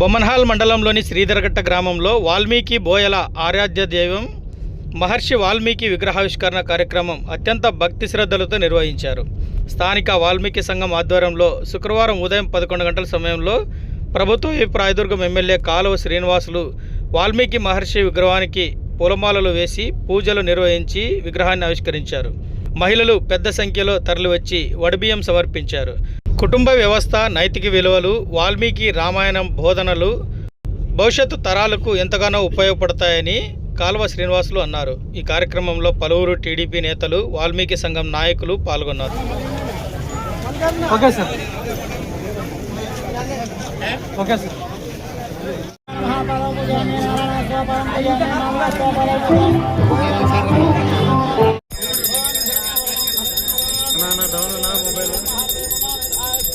బొమ్మన్హాల్ మండలంలోని శ్రీధరఘట్ట గ్రామంలో వాల్మీకి బోయల ఆరాధ్య దైవం మహర్షి వాల్మీకి విగ్రహావిష్కరణ కార్యక్రమం అత్యంత భక్తి శ్రద్ధలతో నిర్వహించారు. స్థానిక వాల్మీకి సంఘం ఆధ్వర్యంలో శుక్రవారం ఉదయం పదకొండు గంటల సమయంలో ప్రభుత్వ ప్రాయదుర్గం ఎమ్మెల్యే కాలువ శ్రీనివాసులు వాల్మీకి మహర్షి విగ్రహానికి పూలమాలలు వేసి పూజలు నిర్వహించి విగ్రహాన్ని ఆవిష్కరించారు. మహిళలు పెద్ద సంఖ్యలో తరలివచ్చి వడిబియ్యం సమర్పించారు. కుటుంబ వ్యవస్థ నైతిక విలువలు వాల్మీకి రామాయణం బోధనలు భవిష్యత్తు తరాలకు ఎంతగానో ఉపయోగపడతాయని కాల్వ శ్రీనివాసులు అన్నారు. ఈ కార్యక్రమంలో పలువురు టీడీపీ నేతలు వాల్మీకి సంఘం నాయకులు పాల్గొన్నారు. Okay sir. Okay sir.